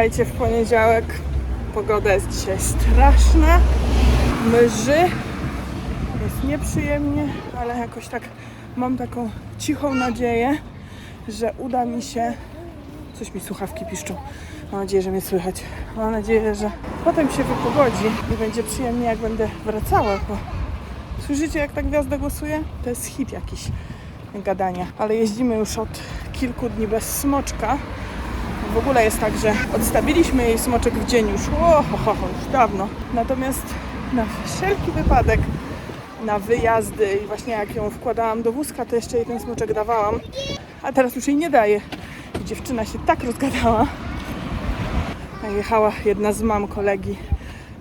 Witajcie w poniedziałek. Pogoda jest dzisiaj straszna. Mży. Jest nieprzyjemnie, ale jakoś tak mam taką cichą nadzieję, że uda mi się. Coś mi słuchawki piszczą. Mam nadzieję, że mnie słychać. Mam nadzieję, że potem się wypogodzi i będzie przyjemnie, jak będę wracała. Bo słyszycie, jak ta gwiazda głosuje? To jest hit jakiś gadania. Ale jeździmy już od kilku dni bez smoczka. W ogóle jest tak, że odstawiliśmy jej smoczek w dzień już, o, ho, ho, już dawno. Natomiast na wszelki wypadek, na wyjazdy i właśnie jak ją wkładałam do wózka, to jeszcze jej ten smoczek dawałam. A teraz już jej nie daję. I Dziewczyna się tak rozgadała. Jechała jedna z mam kolegi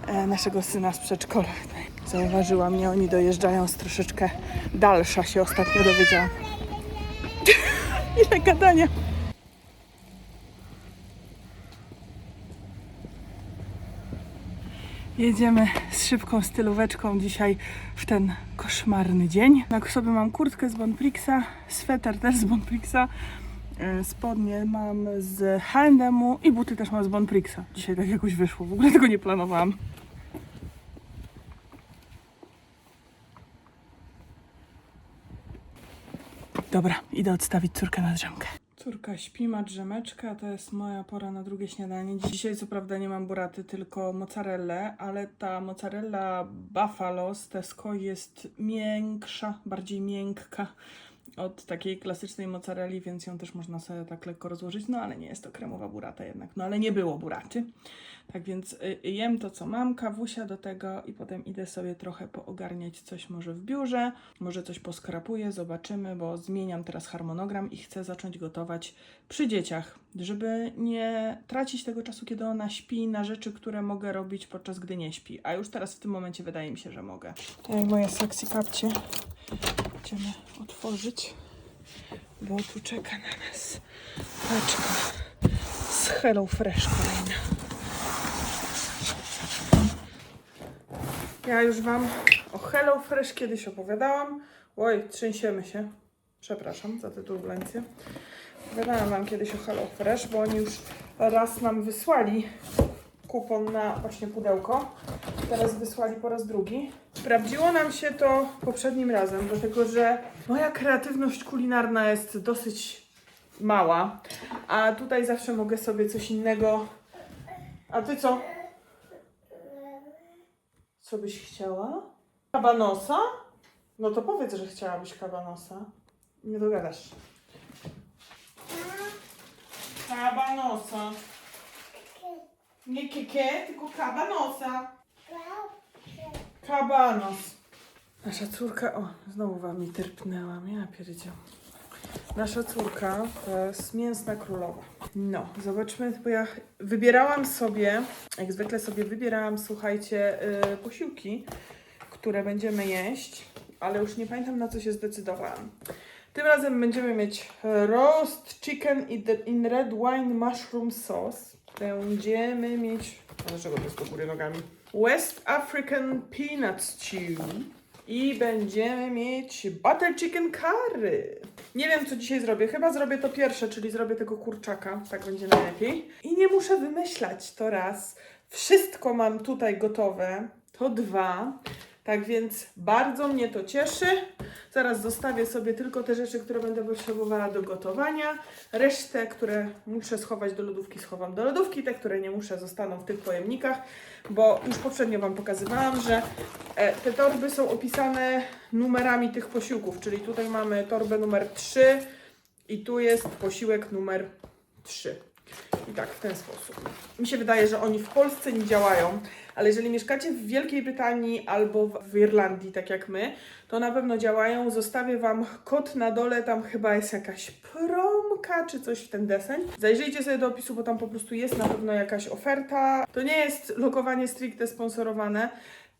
e, naszego syna z przedszkola. Zauważyła mnie, oni dojeżdżają z troszeczkę dalsza się ostatnio dowiedziałam. Ile gadania. Jedziemy z szybką stylóweczką dzisiaj w ten koszmarny dzień. Na sobie mam kurtkę z Bonprixa, sweter też z Bonprixa, e, spodnie mam z H&M-u i buty też mam z Bonprixa. Dzisiaj tak jakoś wyszło, w ogóle tego nie planowałam. Dobra, idę odstawić córkę na drzemkę. Córka śpi, ma drzemeczkę, to jest moja pora na drugie śniadanie. Dzisiaj co prawda nie mam buraty, tylko mozzarellę, ale ta mozzarella Buffalo z Tesco jest miększa, bardziej miękka od takiej klasycznej mozzarelli, więc ją też można sobie tak lekko rozłożyć, no ale nie jest to kremowa burata jednak, no ale nie było buraty. Tak więc y, jem to, co mam, kawusia do tego i potem idę sobie trochę poogarniać coś może w biurze, może coś poskrapuję, zobaczymy, bo zmieniam teraz harmonogram i chcę zacząć gotować przy dzieciach, żeby nie tracić tego czasu, kiedy ona śpi na rzeczy, które mogę robić podczas gdy nie śpi. A już teraz w tym momencie wydaje mi się, że mogę. Tutaj moje sexy kapcie będziemy otworzyć, bo tu czeka na nas paczka z Hello Fresh kolejna. Ja już Wam o Hello Fresh kiedyś opowiadałam. Oj, trzęsiemy się. Przepraszam za tę turbulencję. Opowiadałam Wam kiedyś o Hello Fresh, bo oni już raz nam wysłali kupon na właśnie pudełko. Teraz wysłali po raz drugi. Sprawdziło nam się to poprzednim razem, dlatego że moja kreatywność kulinarna jest dosyć mała, a tutaj zawsze mogę sobie coś innego. A ty co? Co byś chciała? Kabanosa? No to powiedz, że chciałabyś kabanosa. Nie dogadasz. Kabanosa. Nie kiekie, tylko kabanosa. Kabanos. Nasza córka, o, znowu wam mi terpnęłam, ja pierdział. Nasza córka to jest mięsna królowa. No, zobaczmy, bo ja wybierałam sobie, jak zwykle sobie wybierałam, słuchajcie, yy, posiłki, które będziemy jeść, ale już nie pamiętam na co się zdecydowałam. Tym razem będziemy mieć roast chicken in red wine mushroom sauce. Będziemy mieć. A dlaczego to jest do góry nogami? West African peanut stew. I będziemy mieć butter chicken curry. Nie wiem, co dzisiaj zrobię. Chyba zrobię to pierwsze, czyli zrobię tego kurczaka. Tak będzie najlepiej. I nie muszę wymyślać to raz. Wszystko mam tutaj gotowe. To dwa. Tak więc bardzo mnie to cieszy. Zaraz zostawię sobie tylko te rzeczy, które będę potrzebowała do gotowania. Resztę, które muszę schować do lodówki, schowam do lodówki. Te, które nie muszę, zostaną w tych pojemnikach, bo już poprzednio Wam pokazywałam, że e, te torby są opisane numerami tych posiłków, czyli tutaj mamy torbę numer 3 i tu jest posiłek numer 3. I tak, w ten sposób. Mi się wydaje, że oni w Polsce nie działają, ale jeżeli mieszkacie w Wielkiej Brytanii albo w- Irlandii, tak jak my, to na pewno działają. Zostawię Wam kod na dole, tam chyba jest jakaś promka czy coś w ten deseń. Zajrzyjcie sobie do opisu, bo tam po prostu jest na pewno jakaś oferta. To nie jest lokowanie stricte sponsorowane.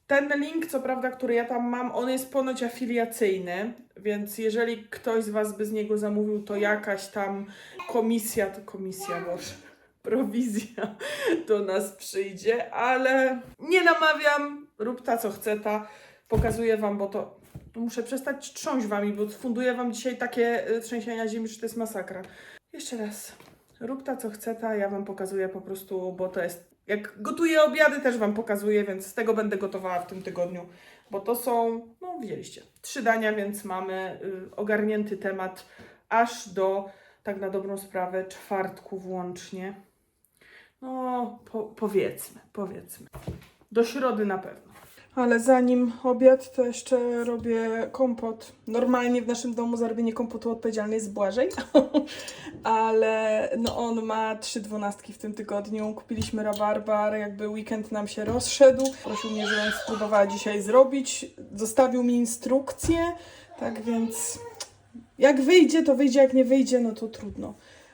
Ten link, co prawda, który ja tam mam, on jest ponoć afiliacyjny, więc jeżeli ktoś z Was by z niego zamówił, to jakaś tam komisja, to komisja, boże, prowizja do nas przyjdzie, ale nie namawiam, rób ta co chce ta, pokazuję Wam, bo to muszę przestać trząść Wami, bo funduję Wam dzisiaj takie y, trzęsienia ziemi, że to jest masakra. Jeszcze raz Rób ta co chce ta, ja wam pokazuję po prostu, bo to jest. Jak gotuję obiady, też wam pokazuję, więc z tego będę gotowała w tym tygodniu. Bo to są, no widzieliście, trzy dania, więc mamy y, ogarnięty temat aż do, tak na dobrą sprawę, czwartku włącznie. No, po, powiedzmy, powiedzmy. Do środy na pewno. Ale zanim obiad, to jeszcze robię kompot. Normalnie w naszym domu za robienie kompotu odpowiedzialny jest Błażej, ale no on ma trzy dwunastki w tym tygodniu. Kupiliśmy rabarbar, jakby weekend nam się rozszedł. Prosił mnie, żebym spróbowała dzisiaj zrobić. Zostawił mi instrukcję, tak więc jak wyjdzie, to wyjdzie, jak nie wyjdzie, no to trudno.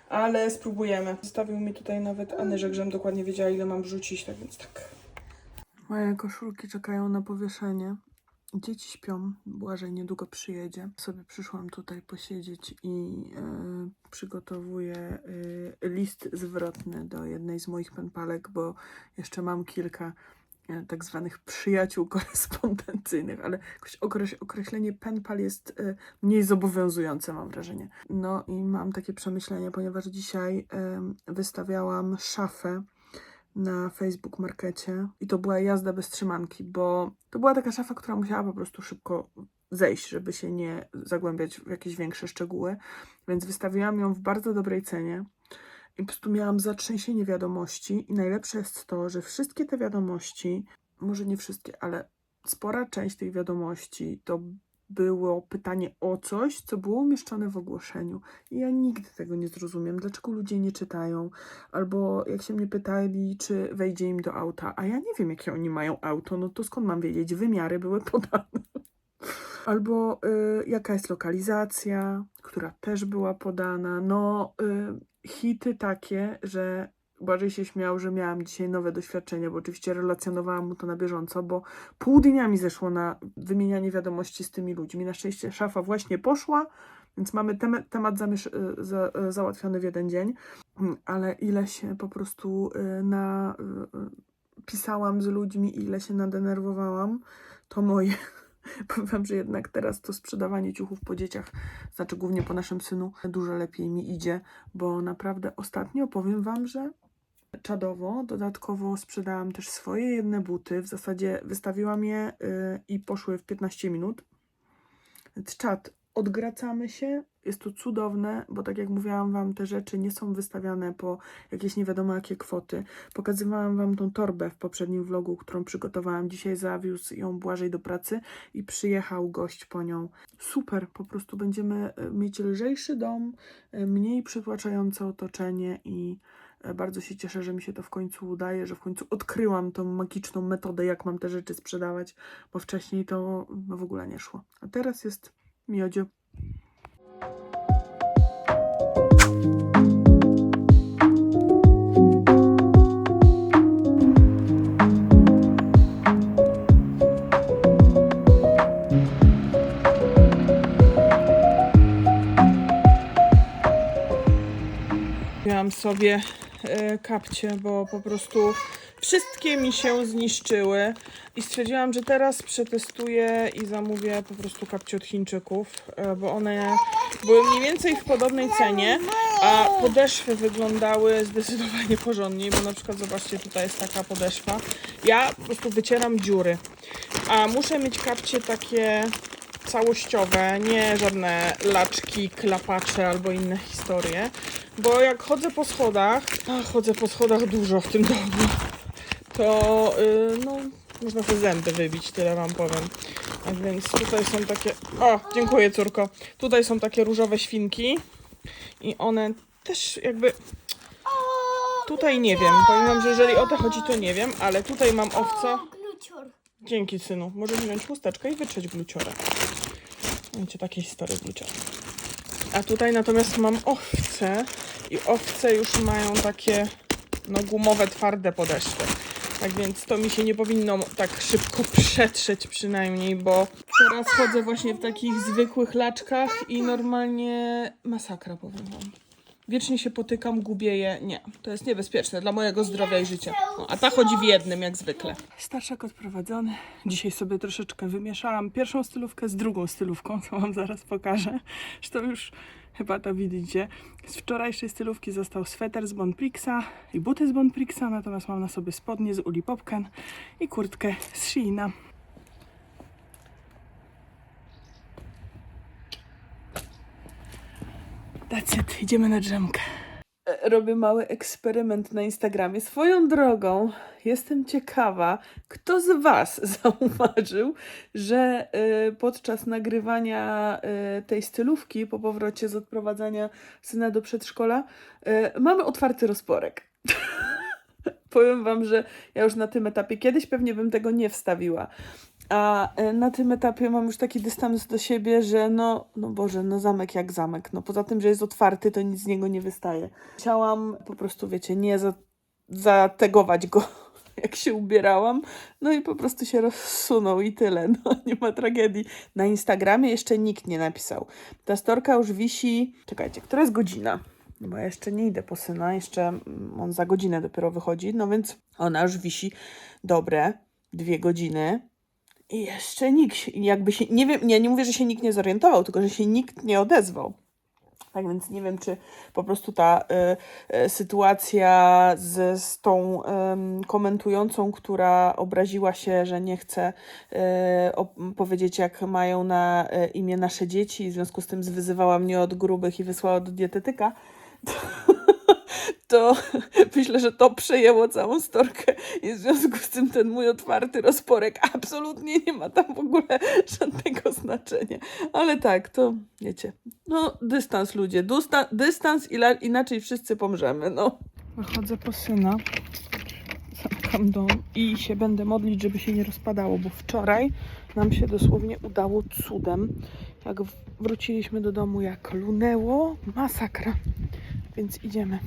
Ale spróbujemy. Zostawił mi tutaj nawet Anyżek, żebym dokładnie wiedziała, ile mam wrzucić, tak więc tak. Moje koszulki czekają na powieszenie. Dzieci śpią, Błażej niedługo przyjedzie. Sobie przyszłam tutaj posiedzieć i e, przygotowuję e, list zwrotny do jednej z moich penpalek, bo jeszcze mam kilka e, tak zwanych przyjaciół korespondencyjnych, ale okreś, określenie penpal jest mniej zobowiązujące, mam wrażenie. No i mam takie przemyślenia, ponieważ dzisiaj wystawiałam szafę na Facebook Markecie i to była jazda bez trzymanki, bo to była taka szafa, która musiała po prostu szybko zejść, żeby się nie zagłębiać w jakieś większe szczegóły, więc wystawiłam ją w bardzo dobrej cenie i po prostu miałam zatrzęsienie wiadomości i najlepsze jest to, że wszystkie te wiadomości, może nie wszystkie, ale spora część tych wiadomości to było pytanie o coś, co było umieszczone w ogłoszeniu. I ja nigdy tego nie zrozumiem, dlaczego ludzie nie czytają, albo jak się mnie pytali, czy wejdzie im do auta, a ja nie wiem, jakie oni mają auto, no to skąd mam wiedzieć? Wymiary były podane. Albo y, jaka jest lokalizacja, która też była podana. No, y, hity takie, że Błażej się śmiał, że miałam dzisiaj nowe doświadczenia, bo oczywiście relacjonowałam mu to na bieżąco, bo pół dnia mi zeszło na wymienianie wiadomości z tymi ludźmi. Na szczęście szafa właśnie poszła, więc mamy tem temat y, za y, załatwiony w jeden dzień, ale ile się po prostu y, na, pisałam z ludźmi, ile się nadenerwowałam, to moje. Powiem że jednak teraz to sprzedawanie ciuchów po dzieciach, znaczy głównie po naszym synu, dużo lepiej mi idzie, bo naprawdę ostatnio powiem wam, że czadowo. Dodatkowo sprzedałam też swoje jedne buty. W zasadzie wystawiłam je y, i poszły w 15 minut. Czad, odgracamy się. Jest to cudowne, bo tak jak mówiłam Wam, te rzeczy nie są wystawiane po jakieś nie wiadomo jakie kwoty. Pokazywałam Wam tą torbę w poprzednim vlogu, którą przygotowałam. Dzisiaj zawiózł ją Błażej do pracy i przyjechał gość po nią. Super, po prostu będziemy y, mieć lżejszy dom, y, mniej przytłaczające otoczenie i Bardzo się cieszę, że mi się to w końcu udaje, że w końcu odkryłam tą magiczną metodę, jak mam te rzeczy sprzedawać, bo wcześniej to no, w ogóle nie szło. A teraz jest. Miałam sobie e, kapcie, bo po prostu wszystkie mi się zniszczyły i stwierdziłam, że teraz przetestuję i zamówię po prostu kapcie od Chińczyków, e, bo one były mniej więcej w podobnej cenie, a podeszwy wyglądały zdecydowanie porządniej, bo na przykład zobaczcie, tutaj jest taka podeszwa. Ja po prostu wycieram dziury, a muszę mieć kapcie takie całościowe, nie żadne laczki, klapacze albo inne historie. Bo jak chodzę po schodach, a chodzę po schodach dużo w tym domu, to yy, no, można sobie zęby wybić, tyle wam powiem. Tak więc tutaj są takie. O, dziękuję córko. Tutaj są takie różowe świnki i one też jakby. Tutaj nie wiem. Powiem wam, że jeżeli o to chodzi, to nie wiem, ale tutaj mam. Glucior. Dzięki, synu. Możesz wziąć chusteczkę i wytrzeć gluciora. Wiecie, takie historie gluciora. A tutaj natomiast mam owce i owce już mają takie no gumowe, twarde podeszwy. Tak więc to mi się nie powinno tak szybko przetrzeć przynajmniej, bo teraz chodzę właśnie w takich zwykłych laczkach i normalnie masakra powiem wam. Wiecznie się potykam, gubię je. Nie, to jest niebezpieczne dla mojego zdrowia i życia. No, a ta chodzi w jednym, jak zwykle. Starszak odprowadzony. Dzisiaj sobie troszeczkę wymieszałam pierwszą stylówkę z drugą stylówką, co wam zaraz pokażę. Zresztą już chyba to widzicie. Z wczorajszej stylówki został sweter z Bonprixa i buty z Bonprixa, natomiast mam na sobie spodnie z Uli Popken i kurtkę z Sheina. That's it, idziemy na drzemkę. E, Robię mały eksperyment na Instagramie. Swoją drogą, jestem ciekawa, kto z Was zauważył, że y, podczas nagrywania y, tej stylówki po powrocie z odprowadzania syna do przedszkola mamy otwarty rozporek. Powiem Wam, że ja już na tym etapie kiedyś pewnie bym tego nie wstawiła. A e, na tym etapie mam już taki dystans do siebie, że no, no Boże, no zamek jak zamek. No poza tym, że jest otwarty, to nic z niego nie wystaje. Chciałam po prostu, wiecie, nie za, zategować go, jak się ubierałam. No i po prostu się rozsunął i tyle. No nie ma tragedii. Na Instagramie jeszcze nikt nie napisał. Ta storka już wisi. Czekajcie, która jest godzina? No Bo ja jeszcze nie idę po syna, jeszcze mm, on za godzinę dopiero wychodzi, no więc ona już wisi dobre dwie godziny. I jeszcze nikt, jakby się, nie wiem, nie, nie mówię, że się nikt nie zorientował, tylko że się nikt nie odezwał. Tak więc nie wiem, czy po prostu ta y, y, sytuacja z, z tą ym, komentującą, która obraziła się, że nie chce y, powiedzieć, jak mają na y, imię nasze dzieci, w związku z tym zwyzywała mnie od grubych i wysłała do dietetyka, to myślę, że to przejęło całą storkę i w związku z tym ten mój otwarty rozporek absolutnie nie ma tam w ogóle żadnego znaczenia. Ale tak, to wiecie, no dystans ludzie, Dusta, dystans ila, inaczej wszyscy pomrzemy, no. Wychodzę po syna, zamykam dom i się będę modlić, żeby się nie rozpadało, bo wczoraj nam się dosłownie udało cudem. Jak wróciliśmy do domu, jak lunęło, masakra. Więc idziemy.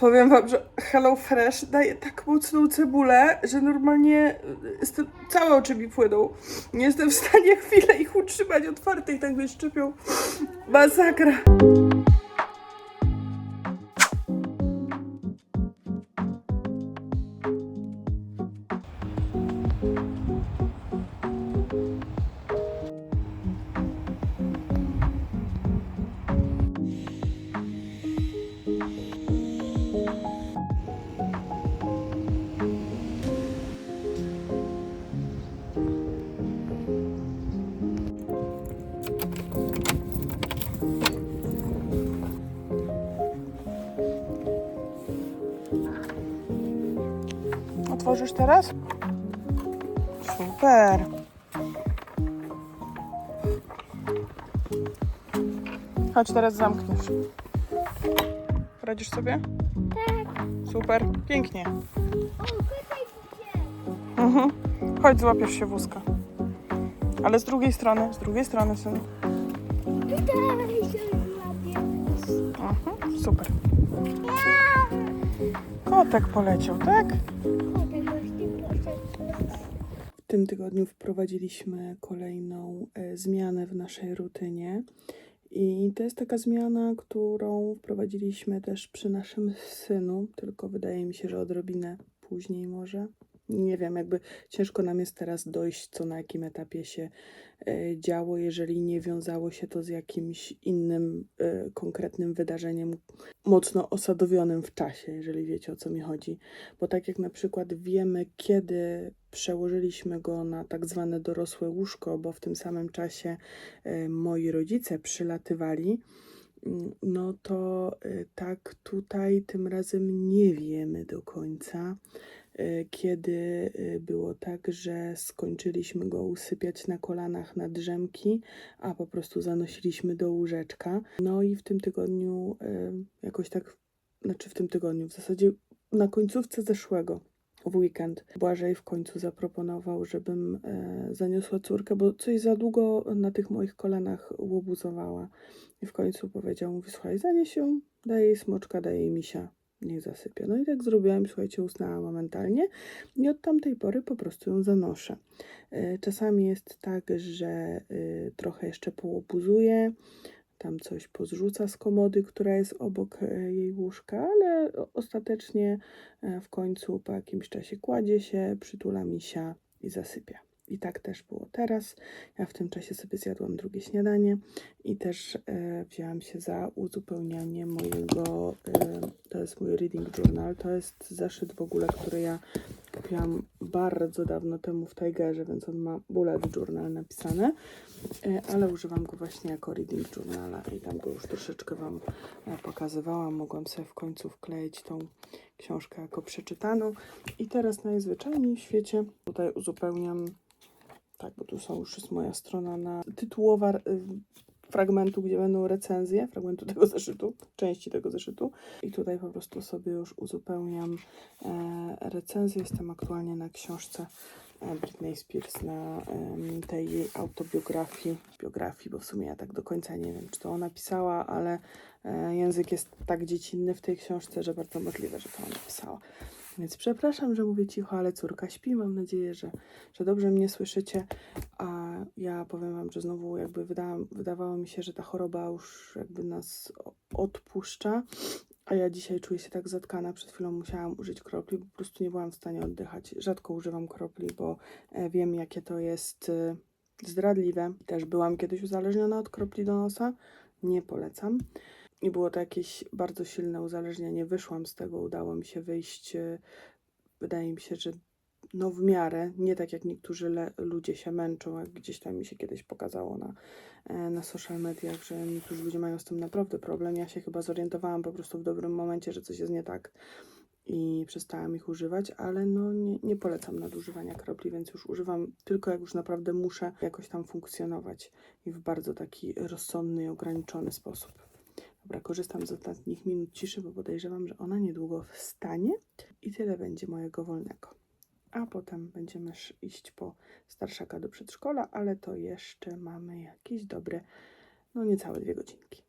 Powiem wam, że Hello Fresh daje tak mocną cebulę, że normalnie y, całe oczy mi płyną. Nie jestem w stanie chwilę ich utrzymać otwartych, tak mnie szczypią. Masakra. Otworzysz teraz? Super. Chodź, teraz zamkniesz. Radzisz sobie? Tak. Super, pięknie. Mhm. Chodź, złapiesz się wózka. Ale z drugiej strony, z drugiej strony, synu. Tutaj się złapię. Mhm. Super. Kotek poleciał, tak? Tym tygodniu wprowadziliśmy kolejną e, zmianę w naszej rutynie. I to jest taka zmiana, którą wprowadziliśmy też przy naszym synu, tylko wydaje mi się, że odrobinę później może. Nie wiem, jakby ciężko nam jest teraz dojść, co na jakim etapie się e, działo, jeżeli nie wiązało się to z jakimś innym e, konkretnym wydarzeniem, mocno osadowionym w czasie, jeżeli wiecie o co mi chodzi. Bo tak jak na przykład wiemy, kiedy przełożyliśmy go na tak zwane dorosłe łóżko, bo w tym samym czasie e, moi rodzice przylatywali, mm, no to tak tutaj tym razem nie wiemy do końca, kiedy e, było tak, że skończyliśmy go usypiać na kolanach na drzemki, a po prostu zanosiliśmy do łóżeczka. No i w tym tygodniu e, jakoś tak, znaczy w tym tygodniu, w zasadzie na końcówce zeszłego w weekend Błażej w końcu zaproponował, żebym zaniosła córkę, bo coś za długo na tych moich kolanach łobuzowała. I w końcu powiedział, mówi, słuchaj, zanieś ją, daj jej smoczka, daj jej misia, niech zasypia. No i tak zrobiłam, słuchajcie, usnęła momentalnie i od tamtej pory po prostu ją zanoszę. E, czasami jest tak, że e, trochę jeszcze połobuzuję, tam coś pozrzuca z komody, która jest obok e, jej łóżka, ale ostatecznie e, w końcu po jakimś czasie kładzie się, przytula misia i zasypia. I tak też było teraz. Ja w tym czasie sobie zjadłam drugie śniadanie i też e, wzięłam się za uzupełnianie mojego, e, to jest mój reading journal, to jest zeszyt w ogóle, który ja kupiłam bardzo dawno temu w Tigerze, więc on ma bullet journal napisane, e, ale używam go właśnie jako reading journala i tam go już troszeczkę Wam e, pokazywałam. Mogłam sobie w końcu wkleić tą książkę jako przeczytaną i teraz najzwyczajniej w świecie tutaj uzupełniam tak, bo tu są już jest moja strona na tytułowa y, fragmentu, gdzie będą recenzje, fragmentu tego zeszytu, części tego zeszytu. I tutaj po prostu sobie już uzupełniam e, recenzję. Jestem aktualnie na książce e, Britney Spears, na em, tej jej autobiografii, biografii, bo w sumie ja tak do końca nie wiem, czy to ona pisała, ale e, język jest tak dziecinny w tej książce, że bardzo możliwe, że to ona pisała. Więc przepraszam, że mówię cicho, ale córka śpi. Mam nadzieję, że, że dobrze mnie słyszycie. A ja powiem Wam, że znowu jakby wydałam, wydawało mi się, że ta choroba już jakby nas odpuszcza. A ja dzisiaj czuję się tak zatkana. Przed chwilą musiałam użyć kropli, po prostu nie byłam w stanie oddychać. Rzadko używam kropli, bo e, wiem, jakie to jest e, zdradliwe. Też byłam kiedyś uzależniona od kropli do nosa. Nie polecam. I było to jakieś bardzo silne uzależnienie. Wyszłam z tego, udało mi się wyjść. e, Wydaje mi się, że no w miarę, nie tak jak niektórzy ludzie się męczą, jak gdzieś tam mi się kiedyś pokazało na, e, na social mediach, że niektórzy ludzie mają z tym naprawdę problem. Ja się chyba zorientowałam po prostu w dobrym momencie, że coś jest nie tak i przestałam ich używać, ale no nie, nie polecam nadużywania kropli, więc już używam tylko jak już naprawdę muszę jakoś tam funkcjonować i w bardzo taki rozsądny i ograniczony sposób. Dobra, korzystam z ostatnich minut ciszy, bo podejrzewam, że ona niedługo wstanie i tyle będzie mojego wolnego. A potem będziemy iść po starszaka do przedszkola, ale to jeszcze mamy jakieś dobre, no niecałe dwie godzinki.